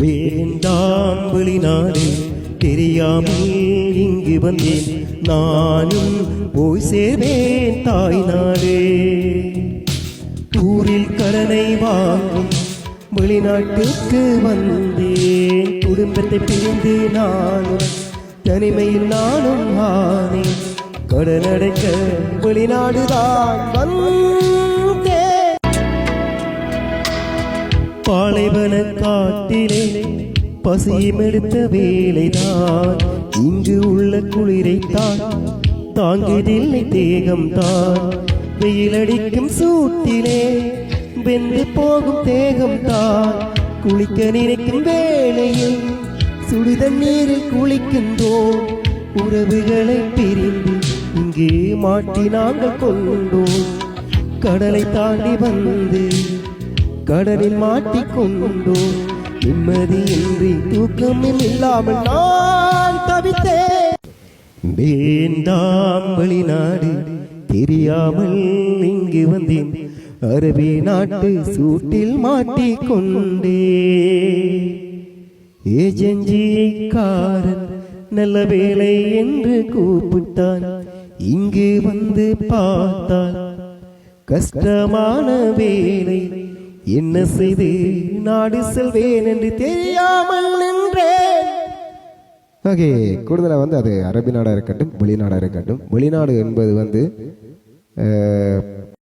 வேண்டாம் வெளிநாடு தெரியாமல் இங்கு வந்தேன். நானும் போய் சேர்வேன் தாய் நாடு ஊரில் கடனை வாங்கும் வெளிநாட்டுக்கு வந்தேன். குடும்பத்தை பிரிந்து நானும் தனிமையில் நானும் ஆனேன். கடனடைக்க வெளிநாடுதான் வந்தேன். பாலைவன காட்டிலே பசியும் எடுத்த வேலைதான். இங்கு உள்ள குளிரைத்தான் தாங்கியதில்லை தேகம்தான் வெயிலடிக்கும் சூட்டிலே வெந்து போகும் தேகம்தான் குளிக்க நினைக்கும் வேளையில் சுடு தண்ணீரில் குளிக்கின்றோம் உறவுகளை பிரிந்து இங்கே மாட்டி நாங்கள் கொண்டோம். கடலை தாண்டி வந்து கடலில் மாட்டிக்கொண்டோ? நிம்மதியின்றி தூக்கமும் இல்லாமல் நான் தவித்தேன். வேண்டாம் வெளிநாடு தெரியாமல் இங்கு வந்தேன். அரபி நாட்டு சூட்டில் மாட்டிக்கொண்டே. ஏஜெஞ்சியைக்காரன் நல்ல வேலை என்று கூப்பிட்டான். இங்கு வந்து பார்த்தான் கஷ்டமான வேலை. என்ன செய்து நாடு செல்வேன் என்று தெரியாமல் நின்றேன். ஓகே கூடுதலாக வந்து அது அரபி நாடாக இருக்கட்டும் வெளிநாடாக இருக்கட்டும். வெளிநாடு என்பது வந்து